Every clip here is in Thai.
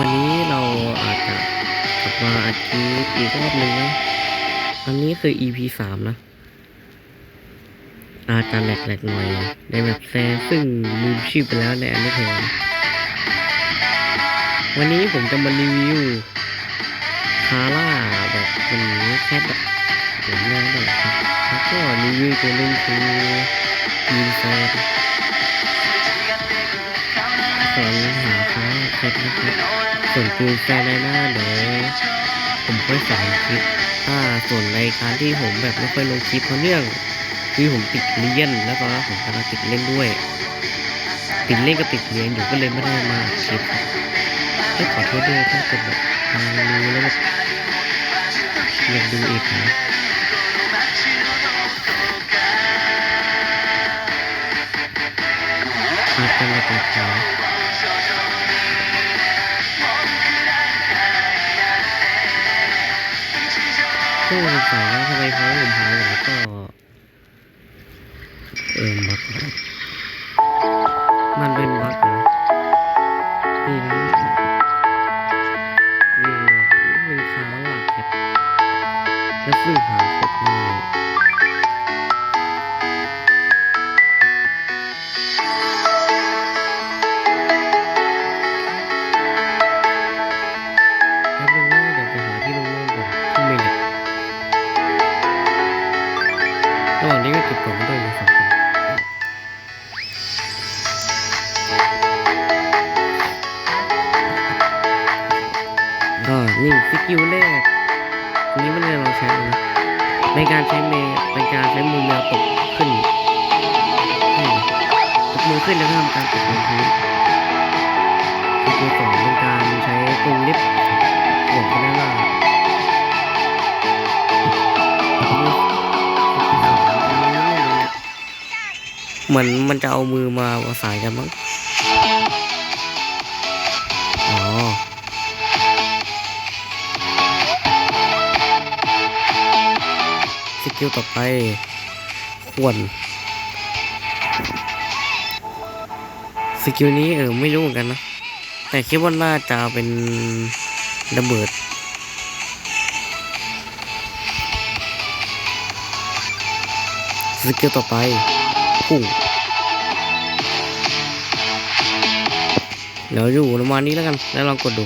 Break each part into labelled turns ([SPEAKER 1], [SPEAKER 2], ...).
[SPEAKER 1] วันนี้เราอาจจะกลับมาอัดคลิปอีกรอบหนึ่งนะ อันนี้คือ EP สามนะ อาจจะแหลกๆหน่อยในแบบแซนซึ่งลืมชื่อไปแล้วในอันนี้เทนวันนี้ผมจะมารีวิวคาร่าแบบเป็นแคทแบบผมแน่นอนครับแล้วก็รีวิวตัวนึงคือยีนแฟนสอนหาค้าแคทนะครับ ส่วนคือแฟนในหน้าเดี๋ยวผมค่อยสอนคลิปถ้าส่วนในการที่ผมแบบไม่ค่อยลงคลิปเพราะเรื่องคือผมติดเรียนแล้วตอนนั้นผมกำลังติดเล่นด้วย ติดเล่นกับติดเรียนอยู่ก็เลยไม่ได้มาคลิปก็ขอโทษด้วยถ้าเกิดแบบทางรู้แล้วแบบอยากดูอีกนะอาจจะมาตัดต่อ ก็สงสัยว่าทำไมเขาผมหายไปก็เอ ไม่ได้ลองใช้นะในการใช้เมเป็นการใช้มือแมวตกขึ้นตกมือขึ้นแล้วก็ทำการตกลงพื้นสกิลสองเป็นการใช้กรงลิฟต์หัวกันด้านล่างเหมือนมันจะเอามือมาประสานกันมั้ง กิลต่อไป ควร สกิลนี้เออไม่รู้เหมือนกันนะ แต่คิดว่าน่าจะเป็นระเบิดสกิลต่อไปพุ่งเดี๋ยวอยู่ประมาณนี้แล้วกัน แล้วลองกดดู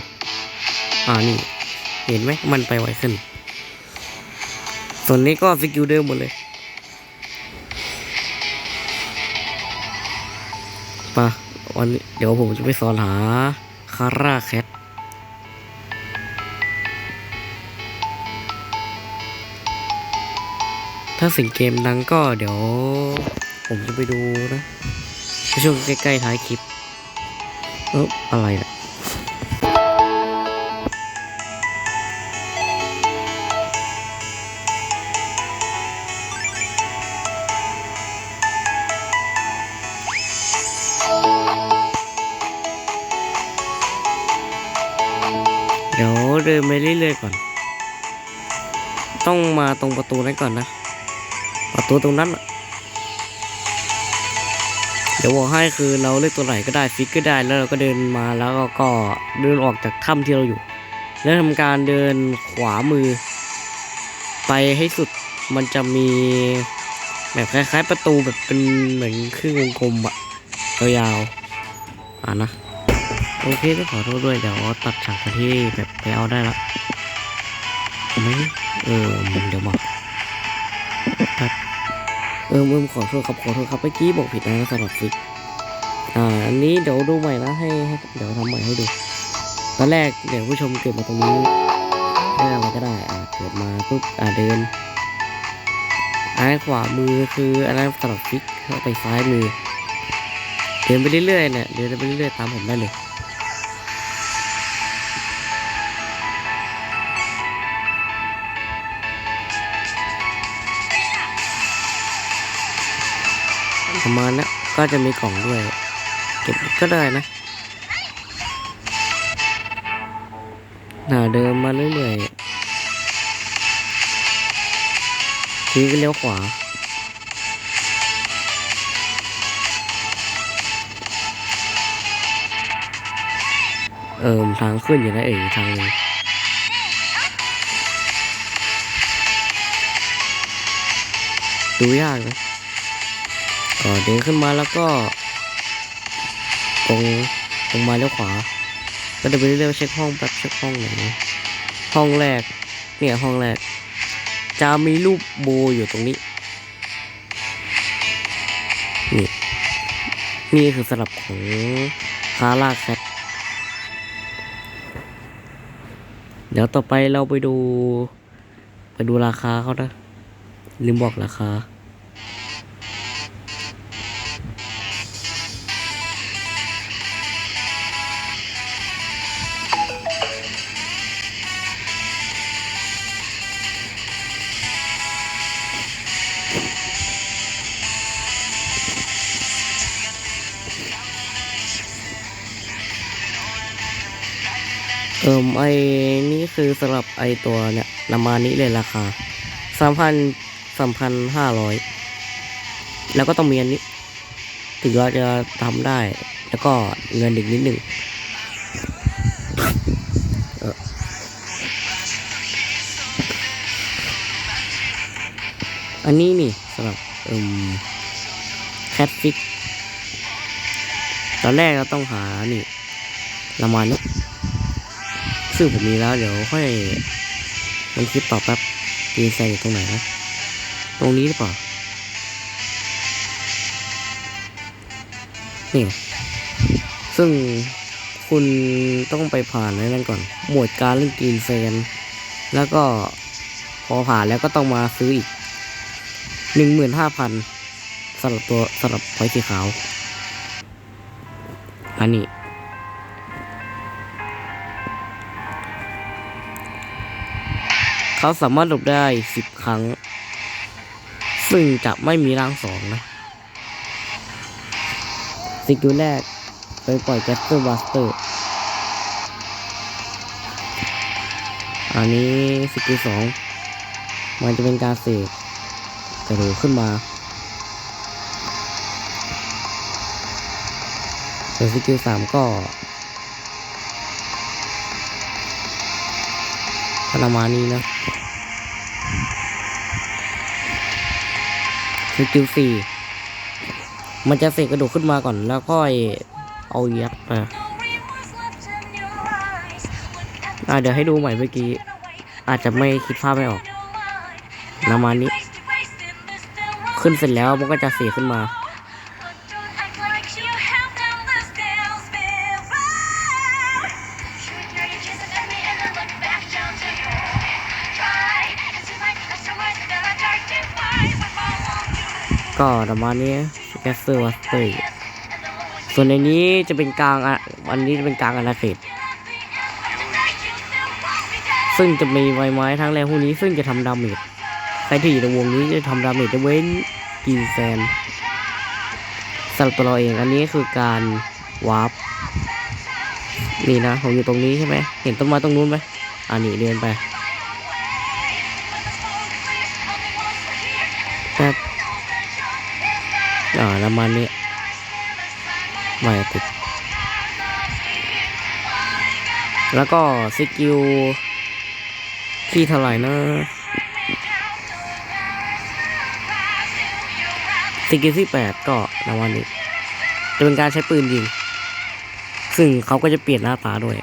[SPEAKER 1] อ่านี่ เห็นไหมมันไปไวขึ้น ส่วนนี้ก็สกิลเดิมหมดเลยปะวันนี้เดี๋ยวผมจะไปสอนหาคาร่าแคทถ้าสิ่งเกมดังก็เดี๋ยว ผมจะไปดูนะในช่วงใกล้ๆท้ายคลิปเอออะไรเนะี่ ดินไปเรื่อยๆก่อน ต้องมาตรงประตูนั้นก่อนนะ ประตูตรงนั้น เดี๋ยวบอกให้คือเราเลือกตัวไหนก็ได้ฟิกก็ได้ แล้วเราก็เดินมาแล้วก็ก็เดินออกจากถ้ำที่เราอยู่ แล้วทำการเดินขวามือ ไปให้สุดมันจะมีแบบคล้ายๆ ประตูแบบเป็นเหมือนครึ่งวงกลมอะยาวๆอ่านะ โอเคก็ขอโทษด้วยเดี๋ยวตัดฉากที่แบบไปเอาได้ละเห็นไหมเออมึงเดี๋ยวมาครับเออเมื่อขอโทษครับขอโทษครับเมื่อกี้บอกผิดนะสำหรับฟิกอ่าอันนี้เดี๋ยวดูใหม่นะให้ให้เดี๋ยวทำใหม่ให้ดูตอนแรกเดี๋ยวผู้ชมเกิดมาตรงนี้ไม่อะไรก็ได้อ่าเกิดมาปุ๊บอ่าเดินอันขวามือคืออันนั้นสำหรับฟิกแล้วไปซ้ายมือเดินไปเรื่อยๆเนี่ยเดินไปเรื่อยๆตามผมได้เลย ประมาณนะก็จะมีกล่องด้วย เก็บก็ได้นะ หน้าเดิมมาเรื่อยๆทีก็เลี้ยวขวาเอิมทางขึ้นอยู่นะเอ๋ทางหนึงดูยากนะ ก็เดินขึ้นมาแล้วก็ตรงตรงมาเลี้ยวขวา ก็เดินไปเรื่อยๆเช็คห้องแป๊บเช็คห้องไหนอยห้องแรก เนี่ยห้องแรก จะมีรูปโบอยู่ตรงนี้ นี่ นี่คือสลับของคาร่าแคทเดี๋ยวต่อไปเราไปดู ไปดูราคาเขานะลืมบอกราคา อมไอนี่คือสำหรับไอตัวเนี่ยนามานี้เลยราคาสามพันสามพันห้าร้อยแล้วก็ต้องมีอันนี้ ถึงเราจะทำได้ แล้วก็เงินอีกนิดหนึ่งอันนี้นี่สำหรับเอิมแคทฟิก ตอนแรกเราต้องหานี่นามานี้ ซึ่งผมมีแล้วเดี๋ยวค่อยมันคลิปต่อแป๊บดีไซน์อยู่ตรงไหนนะตรงนี้หรือเปล่านี่ซึ่งคุณต้องไปผ่านนั่นก่อน หมวดการเล่นกรีนแฟนแล้วก็พอผ่านแล้วก็ต้องมาซื้ออีกหนึ่งหมื่นห้าพันสำหรับตัวสำหรับไฟสีขาว อันนี้ เขาสามารถหลบได้สิบครั้ง ซึ่งจะไม่มีร่างสองนะสกิลแรกไปปล่อยแกสเตอร์บัสเตอร์อันนี้สกิลสองมันจะเป็นการเสกกระโดดขึ้นมาส่วนสกิลสามก็ประมาณนี้นะ สกิลสี่มันจะเสกกระดูกขึ้นมาก่อนแล้วก็เอายัดมาอ่าเดี๋ยวให้ดูใหม่เมื่อกี้ อาจจะไม่คิดภาพไม่ออกประมาณนี้ ขึ้นเสร็จแล้วมันก็จะเสกขึ้นมา ก็ประมาณนี้แกสเซอร์วัสเตอร์ส่วนในนี้จะเป็นกลางอันนี้จะเป็นกลางอาณาเขตซึ่งจะมีใบไม้ทั้งแรงพวกนี้ซึ่งจะทำดาเมจใครที่อยู่ในวงนี้จะทำดาเมจจะเว้นกินแซนสำหรับตัวเราเองอันนี้คือการวาร์ปนี่นะผมอยู่ตรงนี้ใช่ไหมเห็นต้นไม้ตรงนู้นไหมอันนี้เดินไป อ่าน้ำมันนี้ไม่ติด แล้วก็สกิลที่เท่าไหร่นะสกิลที่แปดก็รางวัลนี้จะเป็นการใช้ปืนยิง ซึ่งเขาก็จะเปลี่ยนหน้าตาด้วย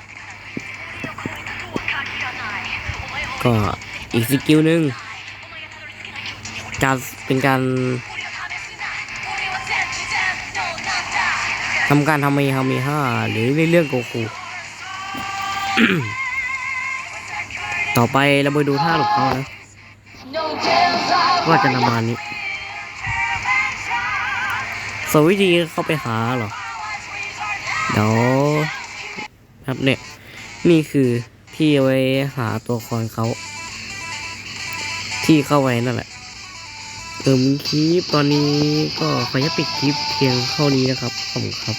[SPEAKER 1] ก็อีกสกิลหนึ่งการเป็นการ ทำการทำเมฮาเมห้าหรือในเรื่องโกคูต่อไปเราไปดูท่าหลบเขานะว่าจะประมาณนี้สวิธีเข้าไปหาเหรอเดี๋ยวครับเนี่ย นี่คือที่ไว้หาตัวละครเขา ที่เข้าไว้นั่นแหละ เติมคลิปตอนนี้ก็ขออนุญาตปิดคลิปเพียงเท่านี้นะครับ ขอบคุณครับ